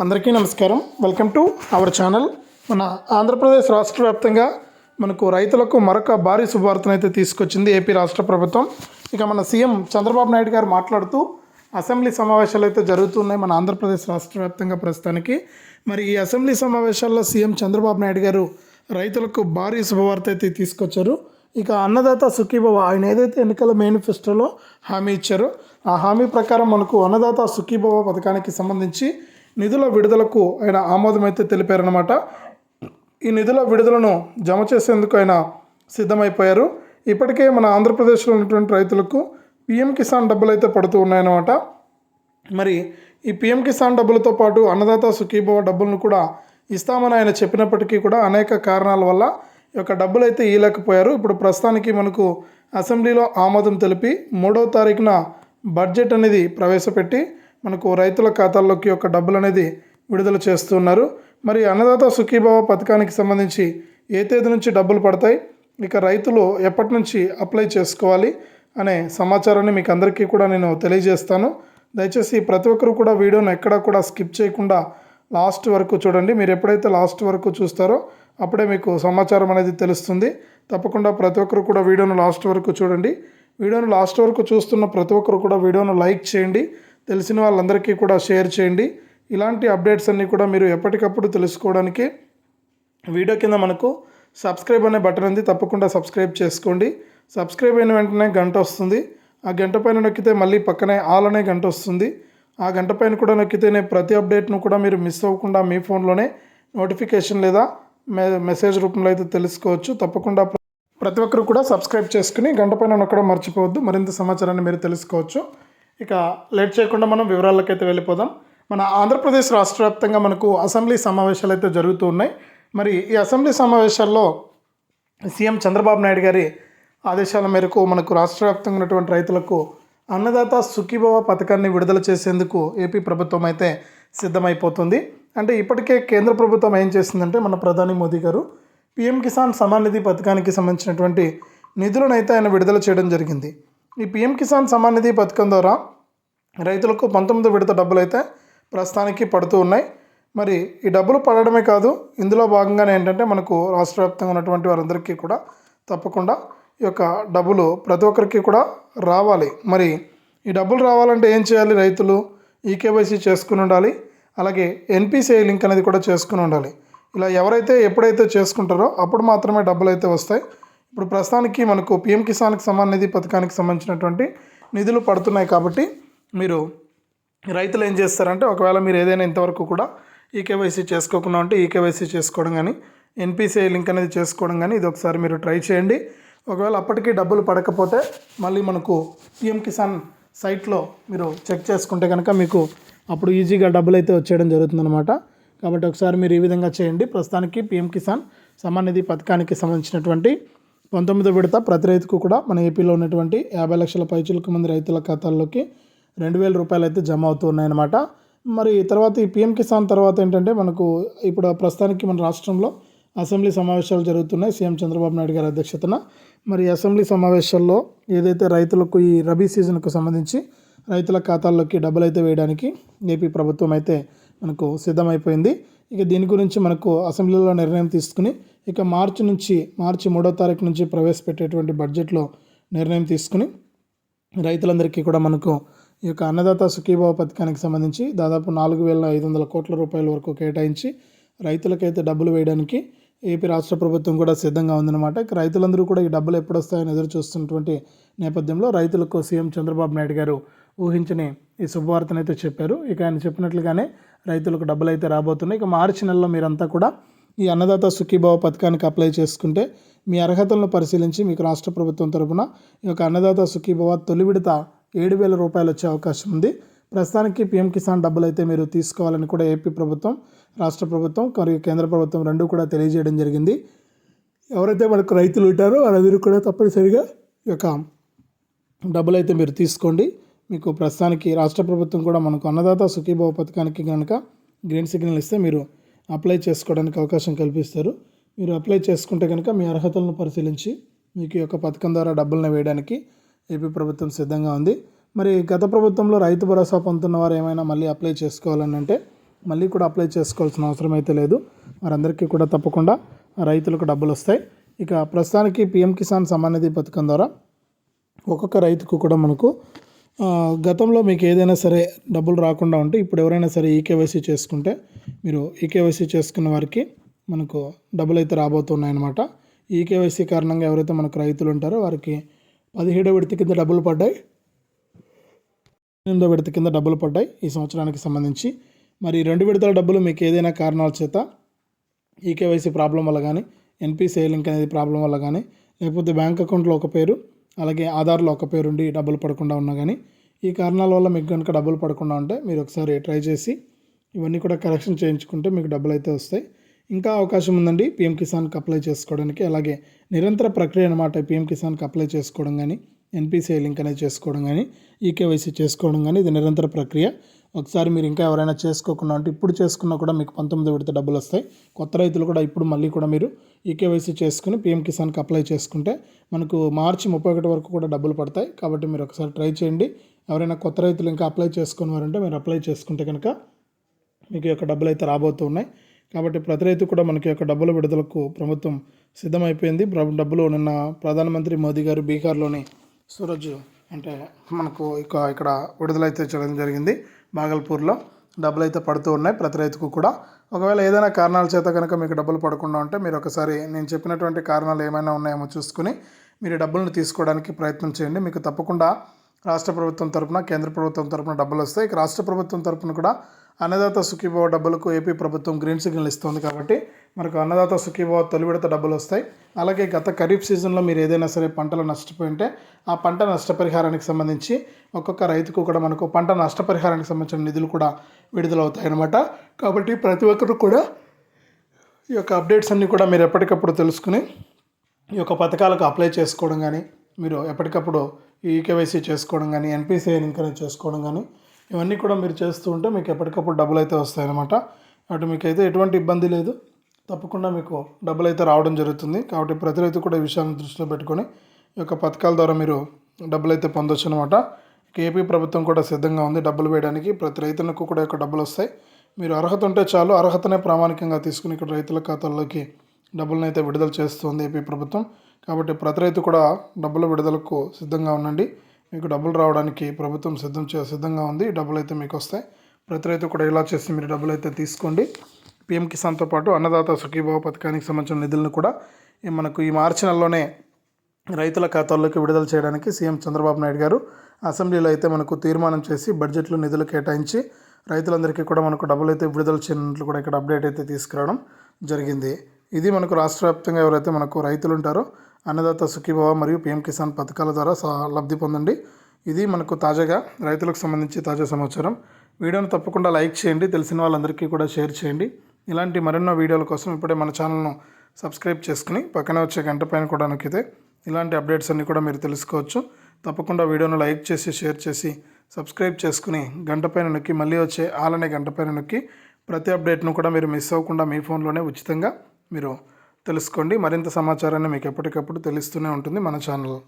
అందరికీ నమస్కారం. Welcome to our channel మన ఆంధ్రప్రదేశ్ రాష్ట్ర వ్యాప్తంగా మనకు రైతులకు మరొక భారీ శుభవార్తను అయితే తీసుకొచ్చింది ఏపీ రాష్ట్ర ప్రభుత్వం. ఇక మన సీఎం చంద్రబాబు నాయుడు గారు మాట్లాడుతూ అసెంబ్లీ సమావేశాలు అయితే జరుగుతున్నాయి మన ఆంధ్రప్రదేశ్ రాష్ట్ర వ్యాప్తంగా ప్రస్తుతానికి. మరి ఈ అసెంబ్లీ సమావేశాల్లో సీఎం చంద్రబాబు నాయుడు గారు రైతులకు భారీ శుభవార్త అయితే తీసుకొచ్చారు. ఇక అన్నదాత సుఖీభవ ఆయన ఏదైతే ఎన్నికల మేనిఫెస్టోలో హామీ ఇచ్చారో ఆ హామీ ప్రకారం మనకు అన్నదాత సుఖీభవ పథకానికి సంబంధించి నిధుల విడుదలకు ఆయన ఆమోదం అయితే తెలిపారనమాట ఈ నిధుల విడుదలను జమ చేసేందుకు ఆయన సిద్ధమైపోయారు. ఇప్పటికే మన ఆంధ్రప్రదేశ్లో ఉన్నటువంటి రైతులకు పిఎం కిసాన్ డబ్బులు అయితే పడుతూ ఉన్నాయన్నమాట. మరి ఈ పిఎం కిసాన్ డబ్బులతో పాటు అన్నదాత సుఖీభవ డబ్బులను కూడా ఇస్తామని ఆయన చెప్పినప్పటికీ కూడా అనేక కారణాల వల్ల ఈ యొక్క డబ్బులు అయితే ఇవ్వలేకపోయారు ఇప్పుడు ప్రస్తుతానికి మనకు అసెంబ్లీలో ఆమోదం తెలిపి మూడవ తారీఖున బడ్జెట్ అనేది ప్రవేశపెట్టి మనకు రైతుల ఖాతాల్లోకి యొక్క డబ్బులు అనేది విడుదల చేస్తున్నారు. మరి అన్నదాత సుఖీభావ పథకానికి సంబంధించి ఏ తేదీ నుంచి డబ్బులు పడతాయి? ఇక రైతులు ఎప్పటి నుంచి అప్లై చేసుకోవాలి? అనే సమాచారాన్ని మీకు అందరికీ కూడా నేను తెలియజేస్తాను. దయచేసి ప్రతి ఒక్కరు కూడా వీడియోను ఎక్కడా కూడా స్కిప్ చేయకుండా లాస్ట్ వరకు చూడండి. మీరు ఎప్పుడైతే లాస్ట్ వరకు చూస్తారో అప్పుడే మీకు సమాచారం అనేది తెలుస్తుంది. తప్పకుండా ప్రతి ఒక్కరు కూడా వీడియోను లాస్ట్ వరకు చూడండి. వీడియోను లాస్ట్ వరకు చూస్తున్న ప్రతి ఒక్కరు కూడా వీడియోను లైక్ చేయండి. తెలిసిన వాళ్ళందరికీ కూడా షేర్ చేయండి. ఇలాంటి అప్డేట్స్ అన్నీ కూడా మీరు ఎప్పటికప్పుడు తెలుసుకోవడానికి వీడియో కింద మనకు సబ్స్క్రైబ్ అనే బటన్ ఉంది. తప్పకుండా సబ్స్క్రైబ్ చేసుకోండి. సబ్స్క్రైబ్ అయిన వెంటనే గంట వస్తుంది. ఆ గంట పైన నొక్కితే మళ్ళీ పక్కనే ఆల్ అనే గంట వస్తుంది. ఆ గంట పైన కూడా నొక్కితేనే ప్రతి అప్డేట్ను కూడా మీరు మిస్ అవ్వకుండా మీ ఫోన్లోనే నోటిఫికేషన్ లేదా మె మెసేజ్ రూపంలో అయితే తెలుసుకోవచ్చు. తప్పకుండా ప్రతి ఒక్కరు కూడా సబ్స్క్రైబ్ చేసుకుని గంట పైన నొక్కడం మర్చిపోవద్దు. మరింత సమాచారాన్ని మీరు తెలుసుకోవచ్చు. ఇక లేట్ చేయకుండా మనం వివరాలకైతే వెళ్ళిపోదాం. మన ఆంధ్రప్రదేశ్ రాష్ట్ర వ్యాప్తంగా మనకు అసెంబ్లీ సమావేశాలు అయితే జరుగుతూ ఉన్నాయి. మరి ఈ అసెంబ్లీ సమావేశాల్లో సీఎం చంద్రబాబు నాయుడు గారి ఆదేశాల మేరకు మనకు రాష్ట్ర వ్యాప్తంగా ఉన్నటువంటి రైతులకు అన్నదాత సుఖీభవ పథకాన్ని విడుదల చేసేందుకు ఏపీ ప్రభుత్వం అయితే సిద్ధమైపోతుంది. అంటే ఇప్పటికే కేంద్ర ప్రభుత్వం ఏం చేసిందంటే మన ప్రధాని మోదీ గారు పీఎం కిసాన్ సమాన్ నిధి పథకానికి సంబంధించినటువంటి నిధులను అయితే ఆయన విడుదల చేయడం జరిగింది. ఈ పిఎం కిసాన్ సమాన్ నిధి పథకం ద్వారా రైతులకు పంతొమ్మిది విడత డబ్బులు అయితే ప్రస్తుతానికి పడుతూ ఉన్నాయి. మరి ఈ డబ్బులు పడడమే కాదు ఇందులో భాగంగానే ఏంటంటే మనకు రాష్ట్ర వ్యాప్తంగా ఉన్నటువంటి వారందరికీ కూడా తప్పకుండా ఈ యొక్క డబ్బులు ప్రతి ఒక్కరికి కూడా రావాలి. మరి ఈ డబ్బులు రావాలంటే ఏం చేయాలి రైతులు? ఈకేవైసీ చేసుకుని ఉండాలి అలాగే ఎన్పిసిఐ లింక్ అనేది కూడా చేసుకుని ఉండాలి. ఇలా ఎవరైతే ఎప్పుడైతే చేసుకుంటారో అప్పుడు మాత్రమే డబ్బులు అయితే వస్తాయి. ఇప్పుడు ప్రస్తుతానికి మనకు పిఎం కిసాన్కి సమాన్ నిధి పథకానికి సంబంధించినటువంటి నిధులు పడుతున్నాయి కాబట్టి మీరు రైతులు ఏం చేస్తారంటే ఒకవేళ మీరు ఏదైనా ఇంతవరకు కూడా ఈకేవైసీ చేసుకోకుండా ఉంటే ఈకేవైసీ చేసుకోవడం కానీ ఎన్పిసిఐ లింక్ అనేది చేసుకోవడం కానీ ఇది ఒకసారి మీరు ట్రై చేయండి. ఒకవేళ అప్పటికీ డబ్బులు పడకపోతే మళ్ళీ మనకు పిఎం కిసాన్ సైట్లో మీరు చెక్ చేసుకుంటే కనుక మీకు అప్పుడు ఈజీగా డబ్బులు అయితే వచ్చేయడం జరుగుతుందన్నమాట. కాబట్టి ఒకసారి మీరు ఈ విధంగా చేయండి. ప్రస్తుతానికి పిఎం కిసాన్ సమాన్ నిధి పథకానికి సంబంధించినటువంటి పంతొమ్మిదో విడత ప్రతి రైతుకు కూడా మన ఏపీలో ఉన్నటువంటి యాభై లక్షల పైచులకు మంది రైతుల ఖాతాల్లోకి రెండు వేల రూపాయలు అయితే జమ అవుతున్నాయన్నమాట మరి తర్వాత ఈ పిఎం కిసాన్ తర్వాత ఏంటంటే మనకు ఇప్పుడు ప్రస్తుతానికి మన రాష్ట్రంలో అసెంబ్లీ సమావేశాలు జరుగుతున్నాయి సీఎం చంద్రబాబు నాయుడు గారి అధ్యక్షతన. మరి అసెంబ్లీ సమావేశాల్లో ఏదైతే రైతులకు ఈ రబీ సీజన్కు సంబంధించి రైతుల ఖాతాల్లోకి డబ్బులు అయితే వేయడానికి ఏపీ ప్రభుత్వం అయితే మనకు సిద్ధమైపోయింది. ఇక దీని గురించి మనకు అసెంబ్లీలో నిర్ణయం తీసుకుని ఇక మార్చి నుంచి మార్చి మూడో తారీఖు నుంచి ప్రవేశపెట్టేటువంటి బడ్జెట్లో నిర్ణయం తీసుకుని రైతులందరికీ కూడా మనకు ఈ యొక్క అన్నదాత సుఖీభావ పథకానికి సంబంధించి దాదాపు నాలుగు వేల ఐదు వందల కోట్ల రూపాయల వరకు కేటాయించి రైతులకైతే డబ్బులు వేయడానికి ఏపీ రాష్ట్ర ప్రభుత్వం కూడా సిద్ధంగా ఉందన్నమాట. ఇక రైతులందరూ కూడా ఈ డబ్బులు ఎప్పుడు వస్తాయని ఎదురు చూస్తున్నటువంటి నేపథ్యంలో రైతులకు సీఎం చంద్రబాబు నాయుడు గారు ఊహించని ఈ శుభవార్తనైతే చెప్పారు. ఇక ఆయన చెప్పినట్లుగానే రైతులకు డబ్బులు అయితే రాబోతున్నాయి. ఇక మార్చి నెలలో మీరంతా కూడా ఈ అన్నదాత సుఖీభావ పథకానికి అప్లై చేసుకుంటే మీ అర్హతలను పరిశీలించి మీకు రాష్ట్ర ప్రభుత్వం తరపున ఈ యొక్క అన్నదాత సుఖీభావ తొలి విడత ఏడు వేల రూపాయలు వచ్చే అవకాశం ఉంది. ప్రస్తుతానికి పీఎం కిసాన్ డబ్బులు అయితే మీరు తీసుకోవాలని కూడా ఏపీ ప్రభుత్వం రాష్ట్ర ప్రభుత్వం మరియు కేంద్ర ప్రభుత్వం రెండు కూడా తెలియజేయడం జరిగింది. ఎవరైతే మనకు రైతులు ఉంటారో వాళ్ళందరూ కూడా తప్పనిసరిగా ఈ యొక్క డబ్బులు అయితే మీరు తీసుకోండి. మీకు ప్రస్తుతానికి రాష్ట్ర ప్రభుత్వం కూడా మనకు అన్నదాత సుఖీభావ పథకానికి కనుక గ్రీన్ సిగ్నల్ ఇస్తే మీరు అప్లై చేసుకోవడానికి అవకాశం కల్పిస్తారు. మీరు అప్లై చేసుకుంటే కనుక మీ అర్హతలను పరిశీలించి మీకు యొక్క పథకం ద్వారా డబ్బులను వేయడానికి ఏపీ ప్రభుత్వం సిద్ధంగా ఉంది. మరి గత ప్రభుత్వంలో రైతు భరోసా పొందుతున్న వారు ఏమైనా మళ్ళీ అప్లై చేసుకోవాలని అంటే మళ్ళీ కూడా అప్లై చేసుకోవాల్సిన అవసరం అయితే లేదు. వారందరికీ కూడా తప్పకుండా రైతులకు డబ్బులు వస్తాయి. ఇక ప్రస్తుతానికి పిఎం కిసాన్ సమ్మాన్ నిధి పథకం ద్వారా ఒక్కొక్క రైతుకు కూడా మనకు గతంలో మీకు ఏదైనా సరే డబ్బులు రాకుండా ఉంటే ఇప్పుడు ఎవరైనా సరే ఈకేవైసీ చేసుకుంటే మీరు ఈకేవైసీ చేసుకున్న వారికి మనకు డబ్బులు అయితే రాబోతున్నాయి అన్నమాట ఈకేవైసీ కారణంగా ఎవరైతే మనకు రైతులు ఉంటారో వారికి పదిహేడో విడత కింద డబ్బులు పడ్డాయి. ఎనిమిదో విడత కింద డబ్బులు పడ్డాయి ఈ సంవత్సరానికి సంబంధించి. మరి రెండు విడతల డబ్బులు మీకు ఏదైనా కారణాల చేత ఈకేవైసీ ప్రాబ్లం వల్ల కానీ ఎన్పిసిఐ లింక్ అనేది ప్రాబ్లం వల్ల కానీ లేకపోతే బ్యాంక్ అకౌంట్లో ఒక పేరు అలాగే ఆధార్లో ఒక పేరు ఉండి డబ్బులు పడకుండా ఉన్నా కానీ ఈ కారణాల వల్ల మీకు కనుక డబ్బులు పడకుండా ఉంటే మీరు ఒకసారి ట్రై చేసి ఇవన్నీ కూడా కరెక్షన్ చేయించుకుంటే మీకు డబ్బులు అయితే వస్తాయి. ఇంకా అవకాశం ఉందండి పిఎం కిసాన్కి అప్లై చేసుకోవడానికి. అలాగే నిరంతర ప్రక్రియ అనమాట పిఎం కిసాన్కి అప్లై చేసుకోవడం కానీ ఎన్పిసిఐ లింక్ అనేది చేసుకోవడం కానీ ఈకేవైసీ చేసుకోవడం కానీ ఇది నిరంతర ప్రక్రియ. ఒకసారి మీరు ఇంకా ఎవరైనా చేసుకోకుండా అంటే ఇప్పుడు చేసుకున్నా కూడా మీకు పంతొమ్మిది విడత డబ్బులు వస్తాయి. కొత్త రైతులు కూడా ఇప్పుడు మళ్ళీ కూడా మీరు ఈకేవైసీ చేసుకుని పిఎం కిసాన్కి అప్లై చేసుకుంటే మనకు మార్చి ముప్పై ఒకటి వరకు కూడా డబ్బులు పడతాయి. కాబట్టి మీరు ఒకసారి ట్రై చేయండి. ఎవరైనా కొత్త రైతులు ఇంకా అప్లై చేసుకుని వారంటే మీరు అప్లై చేసుకుంటే కనుక మీకు యొక్క డబ్బులు అయితే రాబోతున్నాయి కాబట్టి ప్రతి రైతు కూడా మనకి యొక్క డబ్బుల విడుదలకు ప్రభుత్వం సిద్ధమైపోయింది. డబ్బులు నిన్న ప్రధానమంత్రి మోదీ గారు బీహార్లోని సూరజ్ అంటే మనకు ఇక ఇక్కడ విడుదలైతే చేయడం జరిగింది. బాగల్పూర్లో డబ్బులు అయితే పడుతూ ఉన్నాయి ప్రతి రైతుకు కూడా. ఒకవేళ ఏదైనా కారణాల చేత కనుక మీకు డబ్బులు పడకుండా ఉంటే మీరు ఒకసారి నేను చెప్పినటువంటి కారణాలు ఏమైనా ఉన్నాయేమో చూసుకుని మీరు డబ్బులను తీసుకోవడానికి ప్రయత్నం చేయండి. మీకు తప్పకుండా రాష్ట్ర ప్రభుత్వం తరపున కేంద్ర ప్రభుత్వం తరపున డబ్బులు వస్తాయి. ఇక రాష్ట్ర ప్రభుత్వం తరపున కూడా అన్నదాత సుఖీభావ డబ్బులకు ఏపీ ప్రభుత్వం గ్రీన్ సిగ్నల్ ఇస్తుంది కాబట్టి మనకు అన్నదాత సుఖీభావ తొలి విడత డబ్బులు వస్తాయి. అలాగే గత ఖరీఫ్ సీజన్లో మీరు ఏదైనా సరే పంటలు నష్టపోయి ఉంటే ఆ పంట నష్టపరిహారానికి సంబంధించి ఒక్కొక్క రైతుకు కూడా మనకు పంట నష్టపరిహారానికి సంబంధించిన నిధులు కూడా విడుదలవుతాయి అన్నమాట కాబట్టి ప్రతి ఒక్కరు కూడా ఈ యొక్క అప్డేట్స్ అన్నీ కూడా మీరు ఎప్పటికప్పుడు తెలుసుకుని ఈ యొక్క పథకాలకు అప్లై చేసుకోవడం కానీ మీరు ఎప్పటికప్పుడు ఈ కేవైసీ చేసుకోవడం కానీ ఎన్పిసిఐ లింక్ చేసుకోవడం కానీ ఇవన్నీ కూడా మీరు చేస్తూ ఉంటే మీకు ఎప్పటికప్పుడు డబ్బులు అయితే వస్తాయన్నమాట. కాబట్టి మీకు అయితే ఎటువంటి ఇబ్బంది లేదు. తప్పకుండా మీకు డబ్బులు అయితే రావడం జరుగుతుంది. కాబట్టి ప్రతి రైతు కూడా ఈ విషయాన్ని దృష్టిలో పెట్టుకొని ఈ యొక్క పథకాల ద్వారా మీరు డబ్బులు అయితే పొందొచ్చు అనమాట ఏపీ ప్రభుత్వం కూడా సిద్ధంగా ఉంది డబ్బులు వేయడానికి. ప్రతి రైతులకు కూడా యొక్క డబ్బులు వస్తాయి. మీరు అర్హత ఉంటే చాలు. అర్హతనే ప్రామాణికంగా తీసుకుని ఇక్కడ రైతుల ఖాతాల్లోకి డబ్బులను అయితే విడుదల చేస్తుంది ఏపీ ప్రభుత్వం. కాబట్టి ప్రతి రైతు కూడా డబ్బుల విడుదలకు సిద్ధంగా ఉండండి. మీకు డబ్బులు రావడానికి ప్రభుత్వం సిద్ధం చే సిద్ధంగా ఉంది. డబ్బులు అయితే మీకు వస్తాయి. ప్రతి రైతు కూడా ఇలా చేసి మీరు డబ్బులు అయితే తీసుకోండి. పిఎం కిసాన్తో పాటు అన్నదాత సుఖీభావ పథకానికి సంబంధించిన నిధులను కూడా మనకు ఈ మార్చి నెలలోనే రైతుల ఖాతాల్లోకి విడుదల చేయడానికి సీఎం చంద్రబాబు నాయుడు గారు అసెంబ్లీలో అయితే మనకు తీర్మానం చేసి బడ్జెట్లో నిధులు కేటాయించి రైతులందరికీ కూడా మనకు డబ్బులు అయితే విడుదల చేయనున్నట్లు కూడా ఇక్కడ అప్డేట్ అయితే తీసుకురావడం జరిగింది. ఇది మనకు రాష్ట్ర వ్యాప్తంగా ఎవరైతే మనకు రైతులు ఉంటారో అన్నదాత సుఖీభావ మరియు పిఎం కిసాన్ పథకాల ద్వారా లబ్ధి పొందండి. ఇది మనకు తాజాగా రైతులకు సంబంధించి తాజా సమాచారం. వీడియోను తప్పకుండా లైక్ చేయండి తెలిసిన వాళ్ళందరికీ కూడా షేర్ చేయండి. ఇలాంటి మరెన్నో వీడియోల కోసం ఇప్పుడే మన ఛానల్ను సబ్స్క్రైబ్ చేసుకుని పక్కనే వచ్చే గంట పైన కూడా నొక్కితే ఇలాంటి అప్డేట్స్ అన్నీ కూడా మీరు తెలుసుకోవచ్చు. తప్పకుండా వీడియోను లైక్ చేసి షేర్ చేసి సబ్స్క్రైబ్ చేసుకుని గంట పైన నొక్కి మళ్ళీ వచ్చే ఆలనే గంట పైన నొక్కి ప్రతి అప్డేట్ను కూడా మీరు మిస్ అవ్వకుండా మీ ఫోన్లోనే ఉచితంగా మీరు తెలుసుకోండి. మరింత సమాచారాన్ని మీకు ఎప్పటికప్పుడు తెలుస్తూనే ఉంటుంది మన ఛానల్.